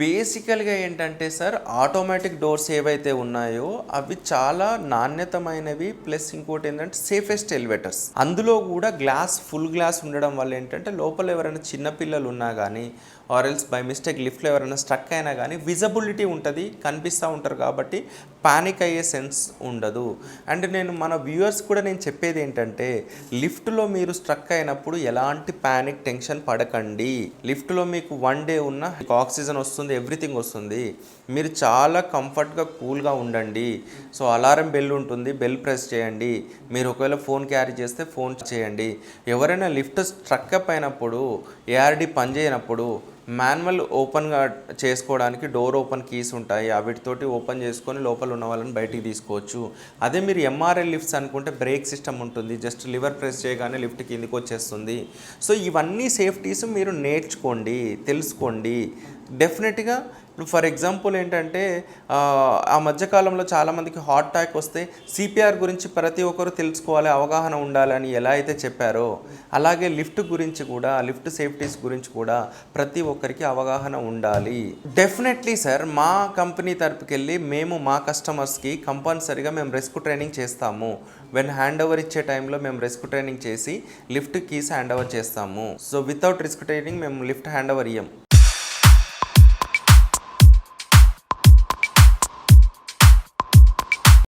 బేసికల్గా ఏంటంటే sir automatic doors ఏవైతే ఉన్నాయో అవి చాలా నాణ్యతమైనవి ప్లస్ ఇంకోటి ఏంటంటే సేఫెస్ట్ ఎలివేటర్స్ అందులో కూడా గ్లాస్ ఫుల్ గ్లాస్ ఉండడం వల్ల ఏంటంటే లోపల ఎవరైనా చిన్న పిల్లలు ఉన్నా కానీ ఆర్ఎల్స్ బై మిస్టేక్ లిఫ్ట్లో ఎవరైనా స్ట్రక్ అయినా కానీ విజబిలిటీ ఉంటుంది కనిపిస్తూ ఉంటారు కాబట్టి పానిక్ అయ్యే సెన్స్ ఉండదు. అండ్ నేను మన వ్యూవర్స్ కూడా నేను చెప్పేది ఏంటంటే లిఫ్ట్లో మీరు స్ట్రక్ అయినప్పుడు ఎలాంటి పానిక్ టెన్షన్ పడకండి. లిఫ్ట్లో మీకు వన్ డే ఉన్న మీకు ఆక్సిజన్ వస్తుంది ఎవ్రీథింగ్ వస్తుంది. మీరు చాలా కంఫర్ట్గా కూల్గా ఉండండి. సో అలారం బెల్ ఉంటుంది బెల్ ప్రెస్ చేయండి. మీరు ఒకవేళ ఫోన్ క్యారీ చేస్తే ఫోన్ చేయండి. ఎవరైనా లిఫ్ట్ స్ట్రక్ అప్ అయినప్పుడు ఏఆర్డి పనిచేయనప్పుడు మాన్యువల్ ఓపెన్గా చేసుకోవడానికి డోర్ ఓపెన్ కీస్ ఉంటాయి. వాటితోటి ఓపెన్ చేసుకొని లోపల ఉన్న వాళ్ళని బయటికి తీసుకోవచ్చు. అదే మీరు ఎంఆర్ఎల్ లిఫ్ట్స్ అనుకుంటే బ్రేక్ సిస్టమ్ ఉంటుంది. జస్ట్ లివర్ ప్రెస్ చేయగానే లిఫ్ట్ కిందికి వచ్చేస్తుంది. సో ఇవన్నీ సేఫ్టీస్ మీరు నేర్చుకోండి తెలుసుకోండి. డెఫినెట్గా ఫర్ ఎగ్జాంపుల్ ఏంటంటే ఆ, మధ్యకాలంలో చాలామందికి హార్ట్ అటాక్ వస్తే సిపిఆర్ గురించి ప్రతి ఒక్కరు తెలుసుకోవాలి అవగాహన ఉండాలని ఎలా అయితే చెప్పారో అలాగే లిఫ్ట్ గురించి కూడా లిఫ్ట్ సేఫ్టీస్ గురించి కూడా ప్రతి ఒక్కరికి అవగాహన ఉండాలి. డెఫినెట్లీ సార్ మా కంపెనీ తరపుకెళ్ళి మేము మా కస్టమర్స్కి కంపల్సరీగా మేము రెస్క్యూ ట్రైనింగ్ చేస్తాము. వెన్ హ్యాండ్ ఓవర్ ఇచ్చే టైంలో మేము రెస్క్యూ ట్రైనింగ్ చేసి లిఫ్ట్ కీస్ హ్యాండ్ ఓవర్ చేస్తాము. సో వితౌట్ రిస్క్ ట్రైనింగ్ మేము లిఫ్ట్ హ్యాండ్ ఓవర్ ఇయ్యం.